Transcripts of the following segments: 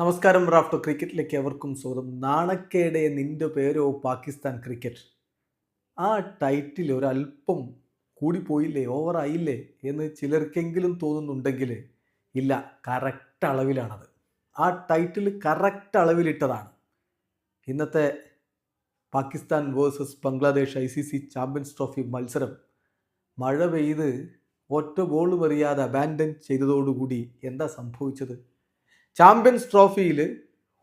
നമസ്കാരം റാഫ്റ്റോ ക്രിക്കറ്റിലേക്ക് എവർക്കും സ്വാഗതം. നാണക്കേടെ നിന്റെ പേരോ പാകിസ്ഥാൻ ക്രിക്കറ്റ്? ആ ടൈറ്റിൽ ഒരല്പം കൂടിപ്പോയില്ലേ? ഓവറായില്ലേ എന്ന് ചിലർക്കെങ്കിലും തോന്നുന്നുണ്ടെങ്കിൽ ഇല്ല കറക്റ്റ് അളവിലാണത്. ആ ടൈറ്റിൽ കറക്റ്റ് അളവിലിട്ടതാണ്. ഇന്നത്തെ Pakistan versus Bangladesh I C C champions trophy മത്സരം. മഴ പെയ്ത് ഒറ്റ ബോൾ എറിയാതെ അബാൻഡൻ ചെയ്തതോടുകൂടി എന്താ സംഭവിച്ചത്? ചാമ്പ്യൻസ് ട്രോഫിയിൽ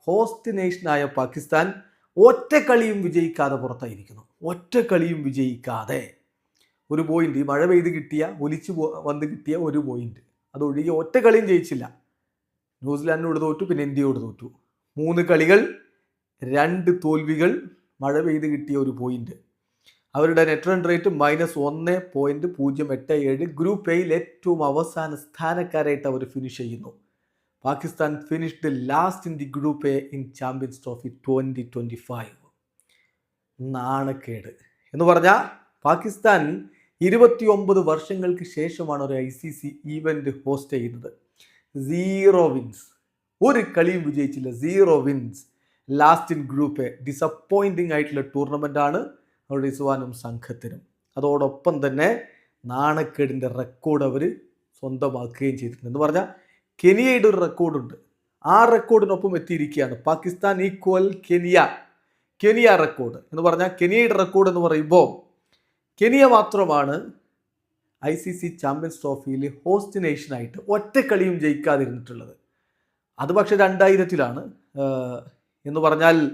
ഹോസ്റ്റ് നേഷനായ പാകിസ്ഥാൻ ഒറ്റ കളിയും വിജയിക്കാതെ പുറത്തായിരിക്കുന്നു. ഒറ്റ കളിയും വിജയിക്കാതെ. ഒരു പോയിന്റ് മഴ പെയ്ത് കിട്ടിയ ഒലിച്ചു വന്ന് കിട്ടിയ ഒരു പോയിന്റ് അതൊഴികെ ഒറ്റ കളിയും ജയിച്ചില്ല ന്യൂസിലാൻഡിനോട് തോറ്റു പിന്നെ ഇന്ത്യയോട് തോറ്റു. മൂന്ന് കളികൾ രണ്ട് തോൽവികൾ മഴ പെയ്ത് കിട്ടിയ ഒരു പോയിന്റ് അവരുടെ നെറ്റ് റൺ റേറ്റ് മൈനസ് ഒന്ന് പോയിന്റ് പൂജ്യം എട്ട് ഏഴ്. ഗ്രൂപ്പ് എയിൽ ഏറ്റവും അവസാന സ്ഥാനക്കാരായിട്ട് അവർ ഫിനിഷ് ചെയ്യുന്നു. Pakistan finished last in the group A in champions trophy twenty twenty five നാണക്കേട്. എന്ന് പറഞ്ഞാൽ പാകിസ്ഥാൻ ഇരുപത്തി ഒമ്പത് വർഷങ്ങൾക്ക് ശേഷമാണ് ഒരു I C C event host ചെയ്യുന്നത്. സീറോ വിൻസ് ഒരു കളിയും വിജയിച്ചില്ല. Zero wins last in group A disappointing ആയിട്ടുള്ള ടൂർണമെന്റ് ആണ് റിസ്വാനും സംഘത്തിനും. അതോടൊപ്പം തന്നെ നാണക്കേടിന്റെ റെക്കോർഡ് അവർ സ്വന്തമാക്കുകയും ചെയ്തിട്ടുണ്ട്. എന്ന് പറഞ്ഞാൽ കെനിയയുടെ ഒരു റെക്കോർഡുണ്ട്. ആ റെക്കോർഡിനൊപ്പം എത്തിയിരിക്കുകയാണ് Pakistan equal Kenya. Kenya record എന്ന് പറഞ്ഞാൽ കെനിയയുടെ റെക്കോർഡ് എന്ന് പറയുമ്പോൾ കെനിയ മാത്രമാണ് ഐ സി സി ചാമ്പ്യൻസ് ട്രോഫിയിൽ ഹോസ്റ്റ് നേഷനായിട്ട് ഒറ്റ കളിയും ജയിക്കാതിരുന്നിട്ടുള്ളത്. അത് പക്ഷേ രണ്ടായിരത്തിലാണ്. എന്ന് പറഞ്ഞാൽ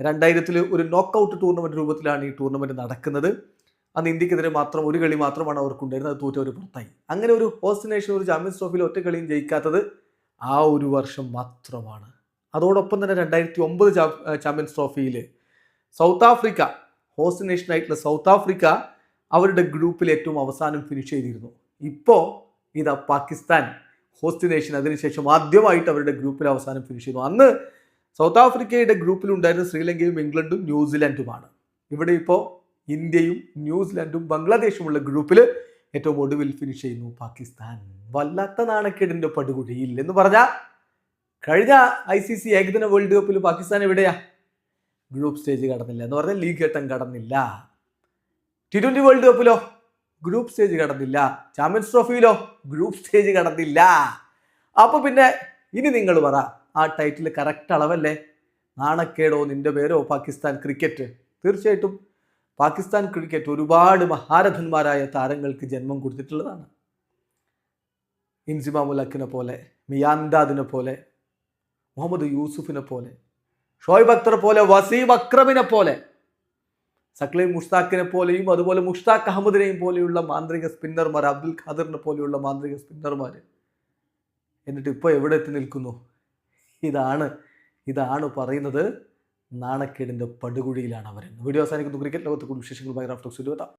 രണ്ടായിരത്തിൽ ഒരു നോക്കൗട്ട് ടൂർണമെന്റ് രൂപത്തിലാണ് ഈ ടൂർണമെന്റ് നടക്കുന്നത്. അന്ന് ഇന്ത്യക്കെതിരെ മാത്രം ഒരു കളി മാത്രമാണ് അവർക്കുണ്ടായിരുന്നത്. അത് തോറ്റ ഒരു പുറത്തായി. അങ്ങനെ ഒരു ഹോസ്റ്റ് നേഷൻ ഒരു ചാമ്പ്യൻസ് ട്രോഫിയിൽ ഒറ്റ കളിയും ജയിക്കാത്തത് ആ ഒരു വർഷം മാത്രമാണ്. അതോടൊപ്പം തന്നെ രണ്ടായിരത്തി ഒമ്പത് ചാമ്പ്യൻസ് ട്രോഫിയിൽ സൗത്ത് ആഫ്രിക്ക ഹോസ്റ്റ് നേഷനായിട്ടുള്ള സൗത്ത് ആഫ്രിക്ക അവരുടെ ഗ്രൂപ്പിൽ ഏറ്റവും അവസാനം ഫിനിഷ് ചെയ്തിരുന്നു. ഇപ്പോൾ ഇതാ പാകിസ്ഥാൻ ഹോസ്റ്റ് നേഷൻ അതിനുശേഷം ആദ്യമായിട്ട് അവരുടെ ഗ്രൂപ്പിൽ അവസാനം ഫിനിഷ് ചെയ്തു. അന്ന് സൗത്ത് ആഫ്രിക്കയുടെ ഗ്രൂപ്പിലുണ്ടായിരുന്ന ശ്രീലങ്കയും ഇംഗ്ലണ്ടും ന്യൂസിലാൻഡുമാണ്. ഇവിടെ ഇപ്പോൾ ഇന്ത്യയും ന്യൂസിലാൻഡും ബംഗ്ലാദേശുമുള്ള ഗ്രൂപ്പിൽ ഏറ്റവും ഒടുവിൽ ഫിനിഷ് ചെയ്യുന്നു പാകിസ്ഥാൻ. വല്ലാത്ത നാണക്കേടിന്റെ പടുകുഴിയിൽ എന്ന് പറഞ്ഞാൽ കഴിഞ്ഞ ഐ സി സി ഏകദിന വേൾഡ് കപ്പിൽ പാകിസ്ഥാൻ എവിടെയാ? ഗ്രൂപ്പ് സ്റ്റേജ് കടന്നില്ല എന്ന് പറഞ്ഞാൽ ലീഗ് ഘട്ടം കടന്നില്ല. ടി ട്വന്റി വേൾഡ് കപ്പിലോ ഗ്രൂപ്പ് സ്റ്റേജ് കടന്നില്ല. ചാമ്പ്യൻസ് ട്രോഫിയിലോ ഗ്രൂപ്പ് സ്റ്റേജ് കടന്നില്ല. അപ്പോൾ പിന്നെ ഇനി നിങ്ങൾ പറ ആ ടൈറ്റിൽ കറക്റ്റ് അളവല്ലേ? നാണക്കേടോ നിന്റെ പേരോ പാകിസ്ഥാൻ ക്രിക്കറ്റ് തീർച്ചയായിട്ടും പാകിസ്ഥാൻ ക്രിക്കറ്റ് ഒരുപാട് മഹാരഥന്മാരായ താരങ്ങൾക്ക് ജന്മം കൊടുത്തിട്ടുള്ളതാണ്. ഇൻസിമ മുലക്കിനെ പോലെ മിയാൻദാദിനെ പോലെ മുഹമ്മദ് യൂസുഫിനെ പോലെ ഷോയിബ് അക്തറെ പോലെ വസീം അക്രമിനെ പോലെ സക്ലീം മുഷ്താഖിനെ പോലെയും അതുപോലെ മുഷ്താഖ് അഹമ്മദിനെയും പോലെയുള്ള മാന്ത്രിക സ്പിന്നർമാർ അബ്ദുൽ ഖാദറിനെ പോലെയുള്ള മാന്ത്രിക സ്പിന്നർമാർ എന്നിട്ട് ഇപ്പോൾ എവിടെ എത്തി നിൽക്കുന്നു? ഇതാണ് ഇതാണ് പറയുന്നത് നാണക്കേടിന്റെ പടുകുഴിയിലാണ് അവരെന്ന്. വീഡിയോ അവസാനിക്കുന്നു. ക്രിക്കറ്റ് ലോകത്തെ കൂടുതൽ വിശേഷങ്ങൾ റാഫ്റ്റോക്സ് ഇരുപത്താം